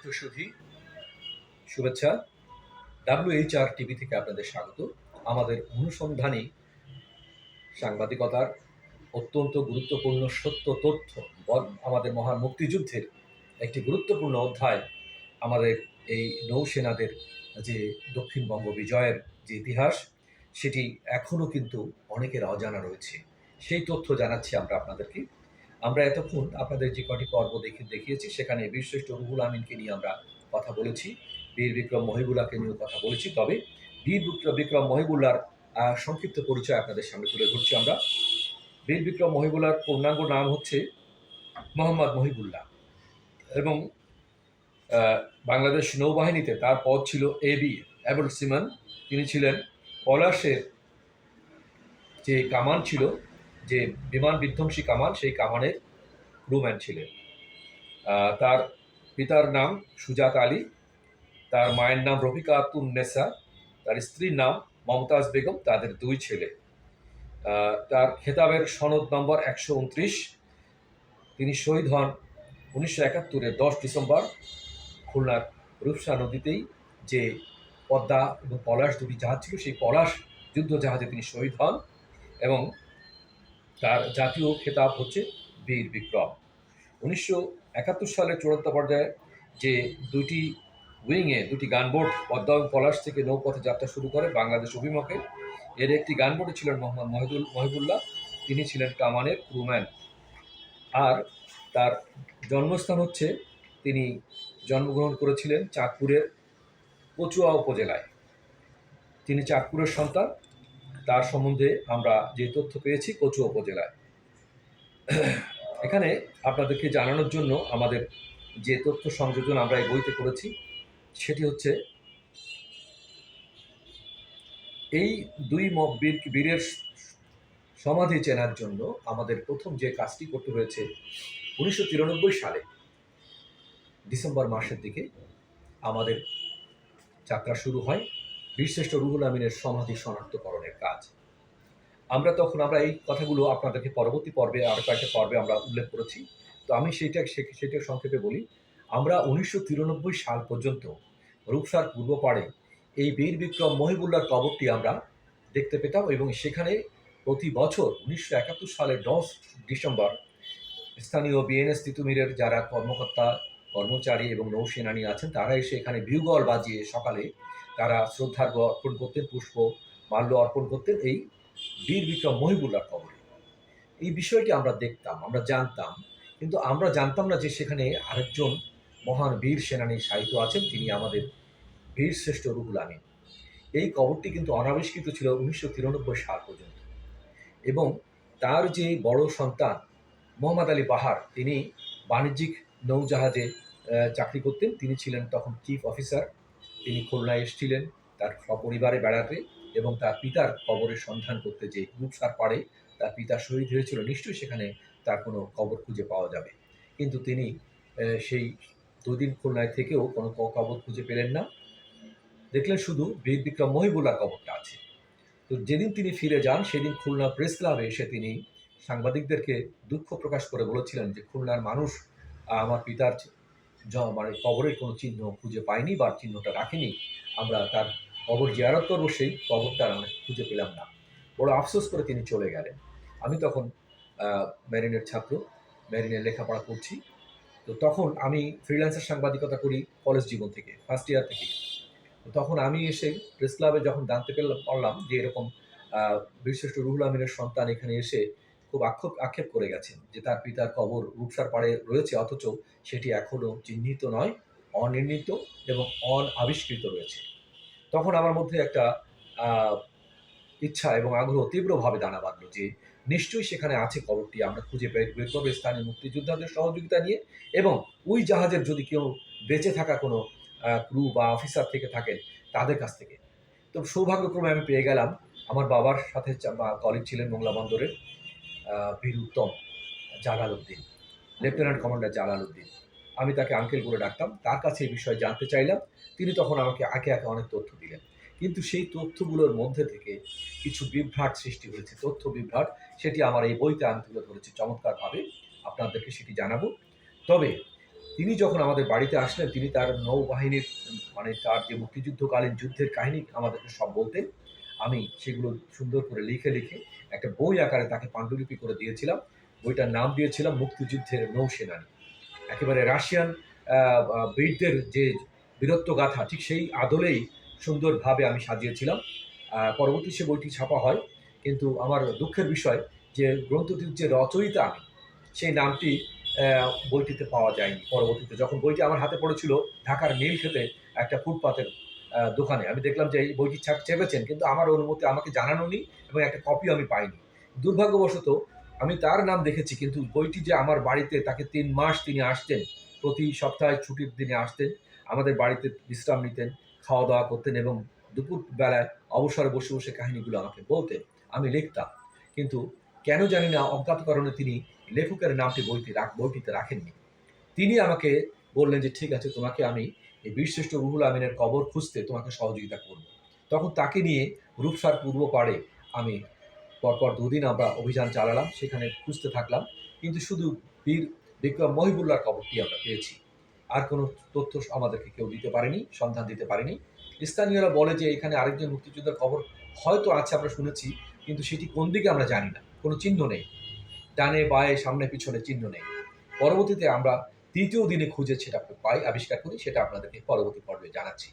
সম্মানিত সুধী শুভেচ্ছা WHR TV থেকে আপনাদের স্বাগত। আমাদের অনুসন্ধানী সাংবাদিকতার অত্যন্ত গুরুত্বপূর্ণ সত্য, তথ্য আমাদের মহান মুক্তিযুদ্ধের একটি গুরুত্বপূর্ণ অধ্যায়, আমাদের এই নৌসেনাদের যে দক্ষিণবঙ্গ বিজয়ের যে ইতিহাস, সেটি এখনও কিন্তু অনেকের অজানা রয়েছে। সেই তথ্য জানাচ্ছি আমরা আপনাদেরকে। আমরা এতক্ষণ আপনাদের যে কটি পর্ব দেখে দেখিয়েছি সেখানে বীরশ্রেষ্ঠ রুহুল আমিনকে নিয়ে আমরা কথা বলেছি। বীর বিক্রম মহিবুল্লাহকে নিয়েও কথা বলেছি। তবে বীর বিক্রম আহ, সংক্ষিপ্ত পরিচয় আপনাদের সামনে তুলে ধরছি আমরা। বীর বিক্রম মহিবুল্লাহর পূর্ণাঙ্গ নাম হচ্ছে মোহাম্মদ মহিবুল্লাহ এবং বাংলাদেশ নৌবাহিনীতে তার পদ ছিল এ বি অ্যাবল সিমান তিনি ছিলেন পলাশের যে কামান ছিল যে বিমান বিধ্বংসী কামান সেই কামানের ক্রুম্যান ছিলেন। তার পিতার নাম সুজাত আলী, তার মায়ের নাম রফিকা আতুন নেসা, তার স্ত্রীর নাম মমতাজ বেগম, তাদের দুই ছেলে। তার খেতাবের সনদ নম্বর একশো উনত্রিশ। তিনি শহীদ হন উনিশশো একাত্তরের দশ ডিসেম্বর খুলনার রূপসা নদীতেই যে পদ্মা এবং পলাশ দুটি জাহাজ ছিল, সেই পলাশ যুদ্ধ জাহাজে তিনি শহীদ হন এবং তার জাতীয় খেতাব হচ্ছে বীর বিক্রম। উনিশশো একাত্তর সালের চূড়ান্ত পর্যায়ে যে দুটি উইংয়ে দুটি গানবোট পদ্মা পলাশ থেকে নৌপথে যাত্রা শুরু করে বাংলাদেশ অভিমুখে, এর একটি গানবোটে ছিলেন মোহাম্মদ মহিদুল, মহিবুল্লাহ। তিনি ছিলেন কামানের ক্রুম্যান। আর তার জন্মস্থান হচ্ছে, তিনি জন্মগ্রহণ করেছিলেন চাঁদপুরের কচুয়া উপজেলায়। তিনি চাঁদপুরের সন্তান। তার সম্বন্ধে আমরা যে তথ্য পেয়েছি কচুয়া উপজেলায়। এখানে আপনাদেরকে জানানোর জন্য আমাদের যে তথ্য সংযোজন আমরা এই বইতে করেছি, সেটি হচ্ছে এই দুই বীর, বীরের সমাধি চেনার জন্য আমাদের প্রথম যে কাজটি করতে হয়েছে উনিশশো তিরানব্বই সালে, ডিসেম্বর মাসের দিকে আমাদের যাত্রা শুরু হয়। বীরশ্রেষ্ঠ রুহুল আমিনের সমাধি শনাক্তকরণের কাজ আমরা তখন আমরা এই কথাগুলো আপনাদেরকে পরবর্তী পর্বে আরও কয়েকটা পর্বে আমরা উল্লেখ করেছি। তো আমি সেইটা সেটা সংক্ষেপে বলি। আমরা উনিশশো তিরানব্বই সাল পর্যন্ত রূপসার পূর্ব পাড়ে এই বীর বিক্রম মহিবুল্লার কবরটি আমরা দেখতে পেতাম এবং সেখানে প্রতি বছর উনিশশো একাত্তর সালের দশ ডিসেম্বর স্থানীয় বিএনএস তিতুমিরের যারা কর্মকর্তা, কর্মচারী এবং নৌসেনানী আছেন, তারা এসে এখানে বিউগল বাজিয়ে সকালে তারা শ্রদ্ধার্ঘ অর্পণ করতেন, পুষ্প, মাল্য অর্পণ করতেন। এই বীর বিক্রম মহিবুল্লার কবরে। এই বিষয়টি আমরা দেখতাম, আমরা জানতাম, কিন্তু আমরা জানতাম না যে সেখানে আরেকজন মহান বীর সেনানী সাহিত্য আছেন, তিনি আমাদের বীর শ্রেষ্ঠ রুহুল আমিন। এই কবরটি কিন্তু অনাবিষ্কৃত ছিল উনিশশো তিরানব্বই সাল পর্যন্ত। এবং তার যে বড় সন্তান মোহাম্মদ আলী বাহার, তিনি বাণিজ্যিক নৌজাহাজে চাকরি করতেন। তিনি ছিলেন তখন চিফ অফিসার তিনি খুলনায় এসেছিলেন, তার সপরিবারে বেড়াতে। এবং তার পিতার কবরের সন্ধান করতে যে রূপসার পাড়ে তার পিতা শহীদ হয়েছিল, নিশ্চয়ই সেখানে তার কোনো কবর খুঁজে পাওয়া যাবে। কিন্তু তিনি সেই দুদিন খুলনায় থেকেও কোনো কবর খুঁজে পেলেন না। দেখলেন শুধু বীর বিক্রম মহিবুল্লার কবরটা আছে। তো যেদিন তিনি ফিরে যান, সেদিন খুলনা প্রেস ক্লাবে এসে তিনি সাংবাদিকদেরকে দুঃখ প্রকাশ করে বলেছিলেন যে, খুলনার মানুষ আমার পিতার মানে কবরের কোনো চিহ্ন খুঁজে পায়নি বা চিহ্নটা রাখেনি। আমরা তার কবর জিয়ারত করব সেই কবরটা আমরা খুঁজে পেলাম না। বড় আফসোস করে তিনি চলে গেলেন। আমি তখন আহ, মেরিনের ছাত্র মেরিনের লেখাপড়া করছি। তো তখন আমি ফ্রিল্যান্সার সাংবাদিকতা করি কলেজ জীবন থেকে ফার্স্ট ইয়ার থেকে। তখন আমি এসে প্রেস ক্লাবে যখন জানতে পারলাম যে এরকম বীরশ্রেষ্ঠ রুহুল আমিনের সন্তান এখানে এসে খুব আক্ষেপ আক্ষেপ করে গেছেন যে তার পিতার কবর রূপসার পাড়ে রয়েছে অথচ সেটি এখনও চিহ্নিত নয় অনির্ণিত এবং অনাবিষ্কৃত রয়েছে। তখন আমার মধ্যে একটা ইচ্ছা এবং আগ্রহ তীব্রভাবে দানা বাঁধলো যে নিশ্চয়ই সেখানে আছে কবরটি আমরা খুঁজে বের করব স্থানীয় মুক্তিযোদ্ধাদের সহযোগিতা নিয়ে এবং ওই জাহাজের যদি কেউ বেঁচে থাকা কোনো ক্রু বা অফিসার থেকে থাকেন তাদের কাছ থেকে। তো সৌভাগ্যক্রমে আমি পেয়ে গেলাম আমার বাবার সাথে কলিগ ছিলেন মোংলা বন্দরের বীর উত্তম জালাল উদ্দিন লেফটেন্যান্ট কমান্ডার জালাল উদ্দিন। আমি তাকে আঙ্কেল বলে ডাকতাম। তার কাছে এই বিষয়ে জানতে চাইলাম। তিনি তখন আমাকে একে একে অনেক তথ্য দিলেন। কিন্তু সেই তথ্যগুলোর মধ্যে থেকে কিছু বিভ্রাট সৃষ্টি হয়েছে। তথ্য বিভ্রাট, সেটি আমার এই বইতে আমি তুলে ধরেছি। চমৎকারভাবে আপনাদেরকে সেটি জানাব। তবে তিনি যখন আমাদের বাড়িতে আসলেন, তিনি তার নৌবাহিনীর মানে তার যে মুক্তিযুদ্ধকালীন যুদ্ধের কাহিনী আমাদেরকে সব বলতেন। আমি সেগুলো সুন্দর করে লিখে লিখে একটা বই আকারে তাকে পাণ্ডুলিপি করে দিয়েছিলাম। বইটার নাম দিয়েছিলাম মুক্তিযুদ্ধের নৌসেনানী। একেবারে রাশিয়ান বীরদের যে বীরত্ব গাথা ঠিক সেই আদলেই সুন্দরভাবে আমি সাজিয়েছিলাম। পরবর্তী সে বইটি ছাপা হয়। কিন্তু আমার দুঃখের বিষয় যে গ্রন্থটির যে রচয়িতা সেই নামটি বইটিতে পাওয়া যায়নি পরবর্তীতে। যখন বইটি আমার হাতে পড়েছিল ঢাকার নীল খেতে একটা ফুটপাতের দোকানে, আমি দেখলাম যে এই বইটি ছাপ চেপেছেন। কিন্তু আমার অনুমতি আমাকে জানানো নেই এবং একটা কপিও আমি পাইনি। দুর্ভাগ্যবশত আমি তার নাম দেখেছি, কিন্তু বইটি যে আমার বাড়িতে তাকে তিন মাস তিনি আসতেন, প্রতি সপ্তাহে ছুটির দিনে আসতেন, আমাদের বাড়িতে বিশ্রাম নিতেন খাওয়া দাওয়া করতেন এবং দুপুর বেলায় অবসরে বসে বসে কাহিনীগুলো আমাকে বলতেন, আমি লিখতাম। কিন্তু কেন জানি না, অজ্ঞাত কারণে তিনি লেখকের নামটি বইটি রাখ, বইটিতে রাখেননি। তিনি আমাকে বললেন যে, ঠিক আছে, তোমাকে আমি এই বীরশ্রেষ্ঠ রুহুল আমিনের কবর খুঁজতে তোমাকে সহযোগিতা করব। তখন তাকে নিয়ে রূপসার পূর্ব পাড়ে আমি পরপর দুদিন আমরা অভিযান চালালাম, সেখানে খুঁজতে থাকলাম। কিন্তু শুধু বীর বিক্রম মহিবুল্লাহর কবরটি আমরা পেয়েছি। আর কোনো তথ্য আমাদেরকে কেউ দিতে পারেনি, সন্ধান দিতে পারেনি। স্থানীয়রা বলে যে এখানে আরেকজন মুক্তিযোদ্ধার খবর হয়তো আছে আমরা শুনেছি, কিন্তু সেটি কোন দিকে আমরা জানি না। কোনো চিহ্ন নেই। ডানে, বায়ে, সামনে, পিছনে চিহ্ন নেই। পরবর্তীতে আমরা তৃতীয় দিনে খুঁজে সেটা পাই, আবিষ্কার করি, সেটা আপনাদেরকে পরবর্তী পর্বে জানাচ্ছি।